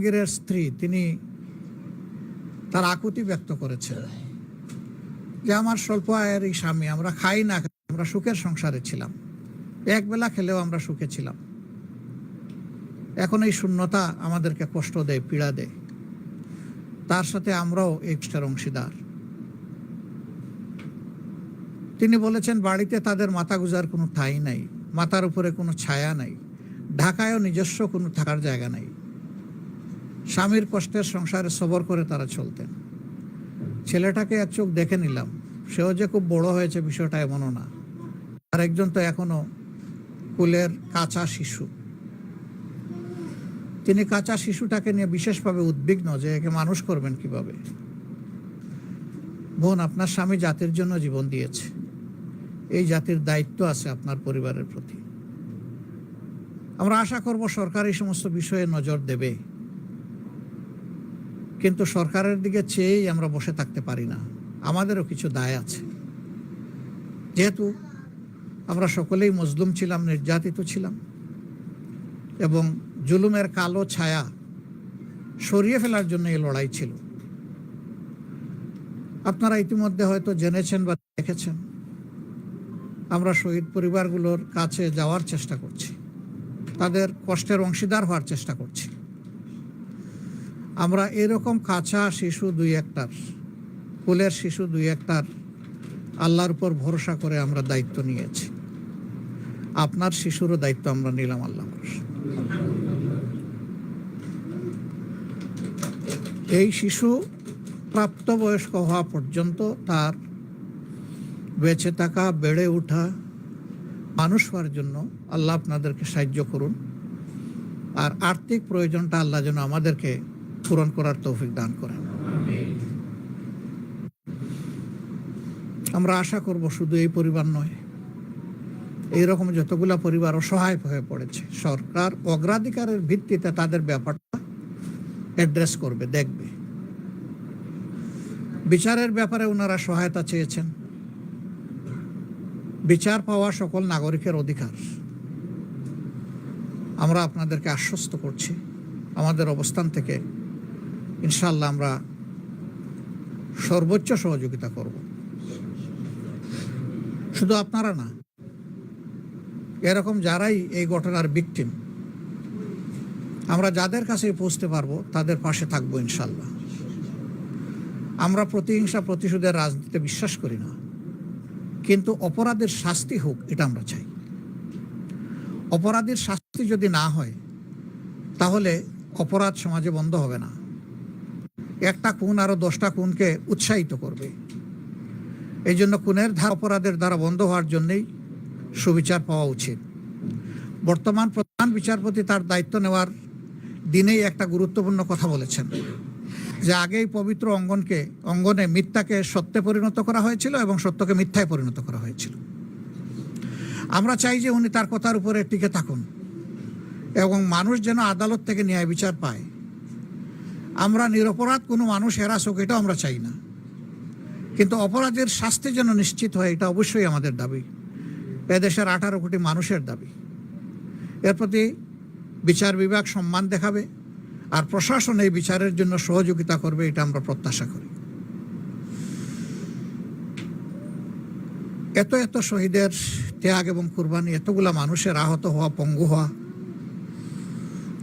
জাহাঙ্গীরের স্ত্রী, তিনি তার আকুতি ব্যক্ত করেছেন যে, আমার স্বল্প আয়ের এই স্বামী, আমরা খাই না, আমরা সুখের সংসারে ছিলাম। এক বেলা খেলেও আমরা সুখে ছিলাম। এখন এই শূন্যতা আমাদেরকে কষ্ট দেয়, পীড়া দেয়। তার সাথে আমরাও এই কষ্টের অংশীদার। তিনি বলেছেন, বাড়িতে তাদের মাথা গুজার কোনো ঠাঁই নাই, মাথার উপরে কোনো ছায়া নাই, ঢাকায়ও নিজস্ব কোনো থাকার জায়গা নাই। স্বামীর কষ্টের সংসারে সবর করে তারা চলতেন। ছেলেটাকে এক চোখ দেখে নিলাম। সেও যে খুব বড় হয়েছে বিষয়টা এমনও না। আর একজন তো এখনও কুলের কাঁচা শিশু। তিনি কাঁচা শিশুটাকে নিয়ে বিশেষভাবে উদ্বিগ্ন যে একে মানুষ করবেন কীভাবে। বোন, আপনার স্বামী জাতির জন্য জীবন দিয়েছে। এই জাতির দায়িত্ব আছে আপনার পরিবারের প্রতি। আমরা আশা করব সরকার এই সমস্ত বিষয়ে নজর দেবে। কিন্তু সরকারের দিকে চেয়েই আমরা বসে থাকতে পারি না। আমাদেরও কিছু দায় আছে। যেহেতু আমরা সকলেই মজলুম ছিলাম, নির্যাতিত ছিলাম এবং জুলুমের কালো ছায়া সরিয়ে ফেলার জন্য এই লড়াই ছিল। আপনারা ইতিমধ্যে হয়তো জেনেছেন বা দেখেছেন, আমরা শহীদ পরিবারগুলোর কাছে যাওয়ার চেষ্টা করছি। তাদের কষ্টের অংশীদার হওয়ার চেষ্টা করছি। আমরা এরকম কাঁচা শিশু দুই একটার কুলের শিশু দুই একটার আল্লাহর উপর ভরসা করে আমরা দায়িত্ব নিয়েছি। আপনার শিশুরও দায়িত্ব আমরা নিলাম আল্লাহ এই শিশু প্রাপ্তবয়স্ক হওয়া পর্যন্ত তার বেঁচে থাকা, বেড়ে ওঠা মানুষ হওয়ার জন্য আল্লাহ আপনাদেরকে সাহায্য করুন। আর আর্থিক প্রয়োজনটা আল্লাহ যেন আমাদেরকে পূরণ করার তৌফিক দান করেন। আমরা আশা করব শুধু এই পরিবার নয়, এইরকম যতগুলা পরিবার অসহায় হয়ে পড়েছে, সরকার অগ্রাধিকারের ভিত্তিতে তাদের ব্যাপারটা অ্যাড্রেস করবে, দেখবে। বিচারের ব্যাপারে ওনারা সহায়তা চেয়েছেন। বিচার পাওয়া সকল নাগরিকের অধিকার। আমরা আপনাদেরকে আশ্বস্ত করছি, আমাদের অবস্থান থেকে ইনশাল্লাহ আমরা সর্বোচ্চ সহযোগিতা করব। শুধু আপনারা না, এরকম যারাই এই ঘটনার ভিকটিম আমরা যাদের কাছে পৌঁছতে পারব তাদের পাশে থাকব ইনশাল্লাহ আমরা প্রতিহিংসা প্রতিশোধের রাজনীতিতে বিশ্বাস করি না, কিন্তু অপরাধের শাস্তি হোক এটা আমরা চাই। অপরাধের শাস্তি যদি না হয়, তাহলে অপরাধ সমাজে বন্ধ হবে না। একটা খুন আরও দশটা খুনকে উৎসাহিত করবে। এই জন্য খুনের ধারা অপরাধের দ্বারা বন্ধ হওয়ার জন্যই সুবিচার পাওয়া উচিত। বর্তমান প্রধান বিচারপতি তার দায়িত্ব নেওয়ার দিনেই একটা গুরুত্বপূর্ণ কথা বলেছেন, যে আগেই পবিত্র অঙ্গনকে, অঙ্গনে মিথ্যাকে সত্যে পরিণত করা হয়েছিল এবং সত্যকে মিথ্যায় পরিণত করা হয়েছিল। আমরা চাই যে উনি তার কথার উপরে টিকে থাকুন এবং মানুষ যেন আদালত থেকে ন্যায় বিচার পায়। আমরা নিরপরাধ কোনো মানুষ হেরাসুক এটাও আমরা চাই না। কিন্তু অপরাধের শাস্তি যেন নিশ্চিত হয়, এটা অবশ্যই আমাদের দাবি। এদেশের আঠারো কোটি মানুষের দাবি। এর প্রতি বিচার বিভাগ সম্মান দেখাবে, আর প্রশাসন এই বিচারের জন্য সহযোগিতা করবে, এটা আমরা প্রত্যাশা করি। এত এত শহীদের ত্যাগ এবং কুরবানি, এতগুলা মানুষের আহত হওয়া, পঙ্গু হওয়া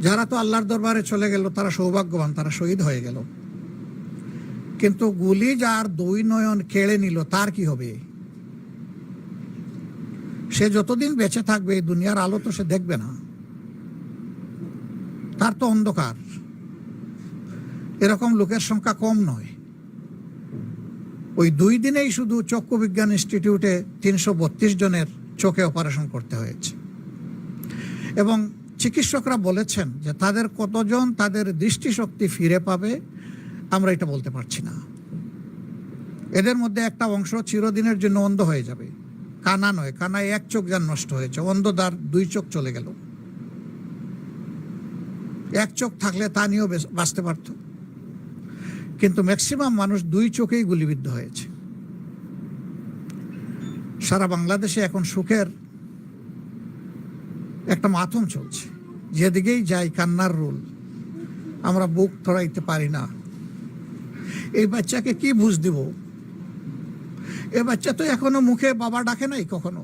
যারা তো আল্লাহর দরবারে চলে গেল, তারা সৌভাগ্যবান, তারা শহীদ হয়ে গেল। কিন্তু গুলি যার দুই নয়ন কেড়ে নিল, তার কি হবে? সে যতদিন বেঁচে থাকবে, এই দুনিয়ার আলো তো সে দেখবে না। তার তো অন্ধকার। এরকম লোকের সংখ্যা কম নয়। ওই দুই দিনেই শুধু চক্ষু বিজ্ঞান ইনস্টিটিউটে তিনশো বত্রিশ জনের চোখে অপারেশন করতে হয়েছে। এবং চিকিৎসকরা বলেছেন যে তাদের কতজন তাদের দৃষ্টিশক্তি ফিরে পাবে, আমরা এটা বলতে পারছি না। এদের মধ্যে একটা অংশ চিরদিনের জন্য অন্ধ হয়ে যাবে। কানা নয়, কানায় এক চোখ যার নষ্ট হয়েছে অন্ধদার দুই চোখ চলে গেল। এক চোখ থাকলে তা নিয়েও বাঁচতে পারত। কিন্তু ম্যাক্সিমাম মানুষ দুই চোখেই গুলিবিদ্ধ হয়েছে। সারা বাংলাদেশে এখন সুখের একটা মাথম চলছে। যেদিকেই যাই কান্নার রোল, আমরা বুক ধরাইতে পারি না। এই বাচ্চাকে কি বুঝ দিব? এ বাচ্চা তো এখনও মুখে বাবা ডাকে নাই কখনো।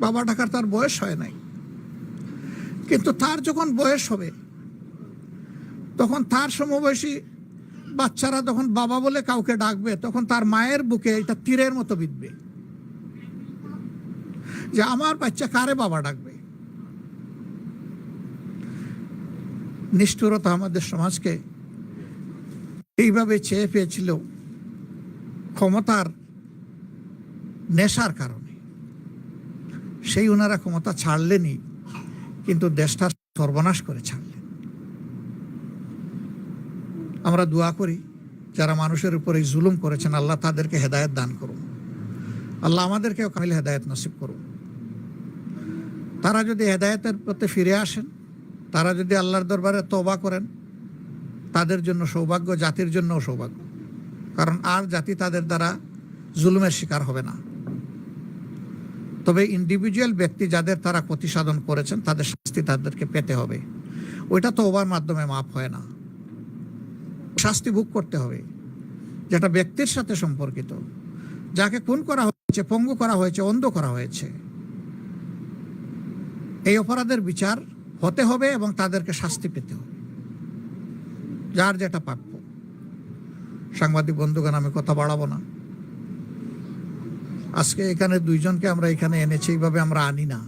বাবা ডাকার তার বয়স হয় নাই। কিন্তু তার যখন বয়স হবে, তখন তার সমবয়সী বাচ্চারা যখন বাবা বলে কাউকে ডাকবে, তখন তার মায়ের বুকে এটা তীরের মতো বিঁধবে। যে আমার বাচ্চা কারে বাবা ডাকবে? নিষ্ঠুরতা আমাদের সমাজকে এইভাবে চেয়ে পেয়েছিল ক্ষমতার নেশার কারণে। সেই ওনারা ক্ষমতা ছাড়লেনই, কিন্তু দেশটা সর্বনাশ করে ছাড়লেন। আমরা দোয়া করি, যারা মানুষের উপরে জুলুম করেছেন, আল্লাহ তাদেরকে হেদায়ত দান করুন। আল্লাহ আমাদেরকেও কামিল হেদায়ত নসিব করুন। তারা যদি হেদায়তের প্রতি ফিরে আসেন তারা যদি আল্লাহর দরবারে তবা করেন, তাদের জন্য সৌভাগ্য, জাতির জন্যও সৌভাগ্য। কারণ আর জাতি তাদের দ্বারা জুলুমের শিকার হবে না। তবে ইন্ডিভিজুয়াল ব্যক্তি যাদের তারা ক্ষতি সাধন করেছেন, তাদের শাস্তি তাদেরকে পেতে হবে। ওইটা তো ওবার মাধ্যমে মাপ হয় না। শাস্তি ভোগ করতে হবে, যেটা ব্যক্তির সাথে সম্পর্কিত। যাকে খুন করা হয়েছে, পঙ্গু করা হয়েছে, অন্ধ করা হয়েছে। এই অপরাধের বিচার হতে হবে এবং তাদেরকে শাস্তি পেতে হবে। যার যেটা প্রাপ্য। সাংবাদিক বন্ধুগণ, আমি কথা বাড়াবো না। আজকে এখানে দুইজনকে আমরা এখানে এনেছি, এইভাবে আমরা আনি না।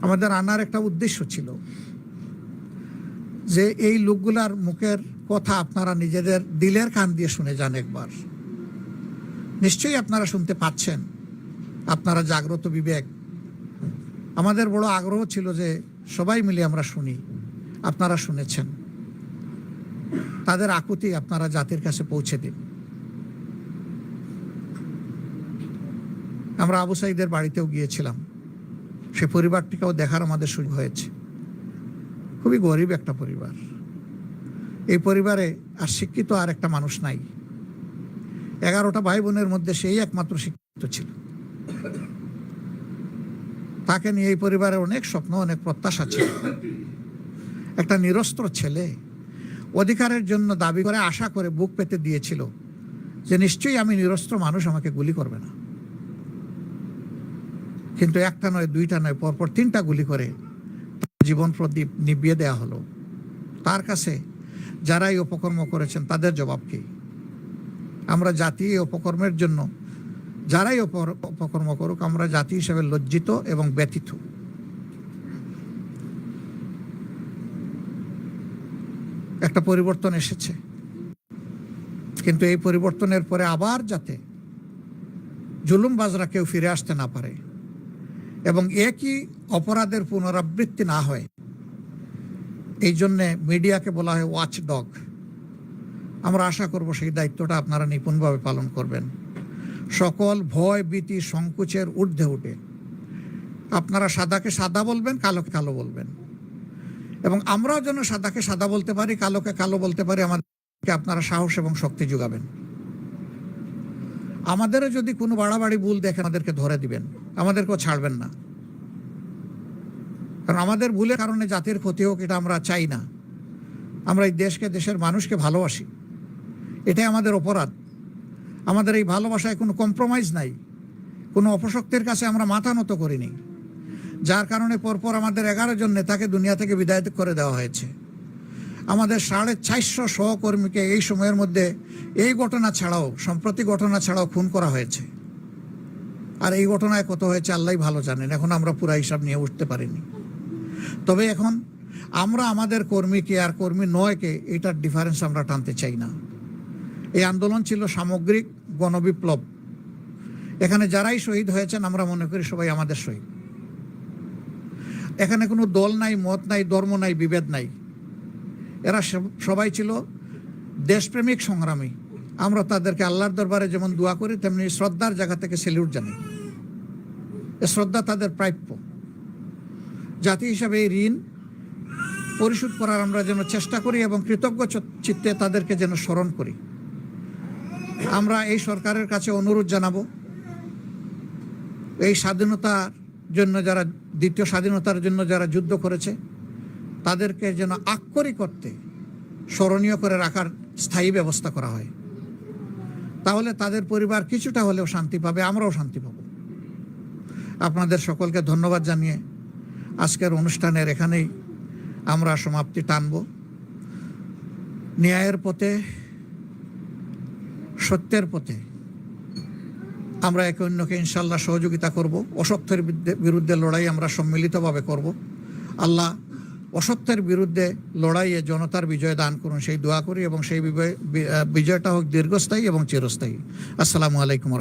আমাদের আনার একটা উদ্দেশ্য ছিল যে এই লোকগুলার মুখের কথা আপনারা নিজেদের দিলের কান দিয়ে শুনে যান একবার। নিশ্চয়ই আপনারা শুনতে পাচ্ছেন। আপনারা জাগ্রত বিবেক। আমাদের বড় আগ্রহ ছিল যে সবাই মিলে আমরা শুনি। আপনারা শুনেছেন। তাদের আকুতি আপনারা জাতির কাছে পৌঁছে দিন। আমরা আবু সাইদের বাড়িতেও গিয়েছিলাম। সে পরিবারটিকেও দেখার আমাদের সুযোগ হয়েছে। খুবই গরিব একটা পরিবার। এই পরিবারে আর শিক্ষিত আর একটা মানুষ নাই। এগারোটা ভাই বোনের মধ্যে সেই একমাত্র শিক্ষিত ছিল। তাকে নিয়ে এই পরিবারের অনেক স্বপ্ন, অনেক প্রত্যাশা ছিল। একটা নিরস্ত্র ছেলে অধিকারের জন্য দাবি করে, আশা করে বুক পেতে দিয়েছিল যে নিশ্চয়ই আমি নিরস্ত্র মানুষ, আমাকে গুলি করবে না। কিন্তু একটা নয়, দুইটা নয়, পরপর তিনটা গুলি করে জীবন প্রদীপ নিবিয়ে দেয়া হলো। তার কাছে যারাই অপকর্ম করেছেন, তাদের জবাব কি? আমরা জাতি এই অপকর্মের জন্য যারাই অপর- অপকর্ম করুক, আমরা জাতি হিসেবে লজ্জিত এবং ব্যথিত। একটা পরিবর্তন এসেছে। কিন্তু এই পরিবর্তনের পরে আবার যাতে জুলুমবাজরা কেউ ফিরে আসতে না পারে এবং একই অপরাধের পুনরাবৃত্তি না হয়, এই জন্যে মিডিয়াকে বলা হয় ওয়াচ ডগ আমরা আশা করব সেই দায়িত্বটা আপনারা নিপুণভাবে পালন করবেন। সকল ভয়, ভীতি, সংকোচের ঊর্ধ্বে উঠে। আপনারা সাদাকে সাদা বলবেন, কালোকে কালো বলবেন। এবং আমরাও যেন সাদাকে সাদা বলতে পারি, কালোকে কালো বলতে পারি, আমাদেরকে আপনারা সাহস এবং শক্তি যোগাবেন। আমাদেরও যদি কোনো বাড়াবাড়ি ভুল দেখে আমাদেরকে ধরে দিবেন। আমাদেরকেও ছাড়বেন না। কারণ আমাদের ভুলের কারণে জাতির ক্ষতি হোক, এটা আমরা চাই না। আমরা এই দেশকে, দেশের মানুষকে ভালোবাসি। এটাই আমাদের অপরাধ। আমাদের এই ভালোবাসায় কোনো কম্প্রোমাইজ নাই, কোনো অপশক্তির কাছে আমরা মাথা নত করিনি। যার কারণে পরপর আমাদের এগারো জন নেতাকে দুনিয়া থেকে বিদায় করে দেওয়া হয়েছে। আমাদের সাড়ে চারশো সহকর্মীকে এই সময়ের মধ্যে এই ঘটনা ছাড়াও, সম্প্রতি ঘটনা ছাড়াও খুন করা হয়েছে। আর এই ঘটনায় কত হয়েছে আল্লাহ ভালো জানেন, এখন আমরা পুরা হিসাব নিয়ে উঠতে পারিনি। তবে এখন আমরা আমাদের কর্মীকে আর কর্মী নয়কে এটার ডিফারেন্স আমরা টানতে চাই না। এই আন্দোলন ছিল সামগ্রিক গণবিপ্লব। এখানে যারাই শহীদ হয়েছেন, আমরা মনে করি সবাই আমাদের শহীদ। এখানে কোনো দল নাই, মত নাই, ধর্ম নাই, বিভেদ নাই। এরা সবাই ছিল দেশপ্রেমিক সংগ্রামী। আমরা তাদেরকে আল্লাহর দরবারে যেমন দোয়া করি, তেমনি শ্রদ্ধার জায়গা থেকে সেলিউট জানাই। এ শ্রদ্ধা তাদের প্রাপ্য। জাতি হিসাবে এই ঋণ পরিশোধ করার আমরা যেন চেষ্টা করি এবং কৃতজ্ঞ চিত্তে তাদেরকে যেন স্মরণ করি। আমরা এই সরকারের কাছে অনুরোধ জানাব, এই স্বাধীনতার জন্য যারা, দ্বিতীয় স্বাধীনতার জন্য যারা যুদ্ধ করেছে, তাদেরকে যেন আক্ষরি করতে স্মরণীয় করে রাখার স্থায়ী ব্যবস্থা করা হয়। তাহলে তাদের পরিবার কিছুটা হলেও শান্তি পাবে, আমরাও শান্তি পাব। আপনাদের সকলকে ধন্যবাদ জানিয়ে আজকের অনুষ্ঠানের এখানেই আমরা সমাপ্তি টানব। ন্যায়ের পথে সত্যের পথে আমরা একে অন্যকে ইনশাল্লাহ সহযোগিতা করব, অসত্যের বিরুদ্ধে- লড়াই আমরা সম্মিলিতভাবে করব। আল্লাহ অসত্যের বিরুদ্ধে লড়াইয়ে জনতার বিজয় দান করুন, সেই দোয়া করি এবং সেই বিজয়- বিজয়টা হোক দীর্ঘস্থায়ী এবং চিরস্থায়ী। আসসালামু আলাইকুম